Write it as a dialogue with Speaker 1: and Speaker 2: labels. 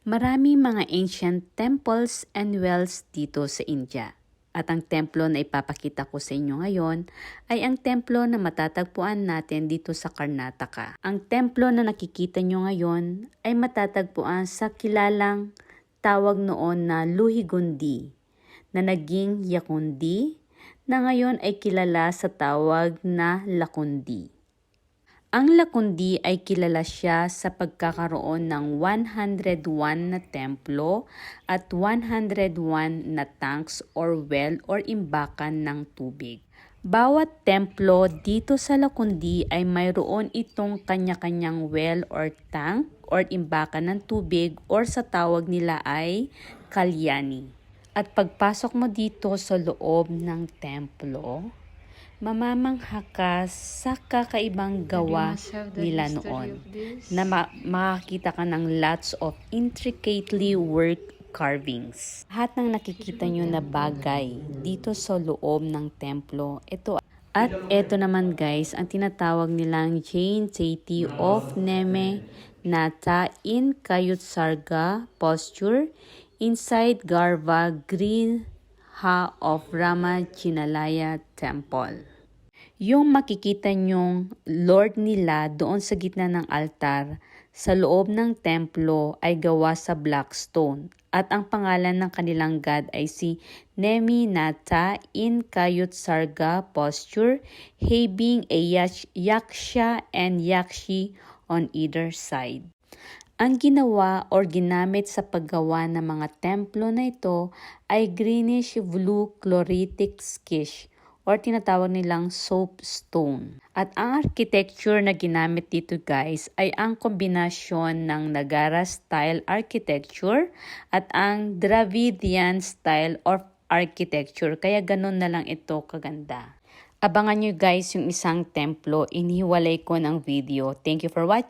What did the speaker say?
Speaker 1: Marami mga ancient temples and wells dito sa India. At ang templo na ipapakita ko sa inyo ngayon ay ang templo na matatagpuan natin dito sa Karnataka. Ang templo na nakikita nyo ngayon ay matatagpuan sa kilalang tawag noon na Luhigundi na naging Yakundi na ngayon ay kilala sa tawag na Lakundi. Ang Lakundi ay kilala siya sa pagkakaroon ng 101 na templo at 101 na tanks or well or imbakan ng tubig. Bawat templo dito sa Lakundi ay mayroon itong kanya-kanyang well or tank or imbakan ng tubig or sa tawag nila ay kalyani. At pagpasok mo dito sa loob ng templo, mamamangha ka sa kakaibang gawa nila noon na ma- makakita ka ng lots of intricately worked carvings. Lahat ng nakikita nyo na bagay dito sa loob ng templo, ito at ito naman guys, ang tinatawag nilang Jain Deity of Neme Nata in Kayutsarga posture inside Garva Griha of Rama Chinalaya Temple. Yung makikita nyong Lord nila doon sa gitna ng altar sa loob ng templo ay gawa sa black stone at ang pangalan ng kanilang god ay si Nemi Nata in Kayut Sarga posture having a yaksha and yakshi on either side. Ang ginawa or ginamit sa paggawa ng mga templo na ito ay greenish blue chloritic skish or tinatawag nilang soapstone. At ang architecture na ginamit dito guys ay ang kombinasyon ng Nagara style architecture at ang Dravidian style of architecture. Kaya ganun na lang ito kaganda. Abangan nyo guys yung isang templo. Inihiwalay ko ng video. Thank you for watching.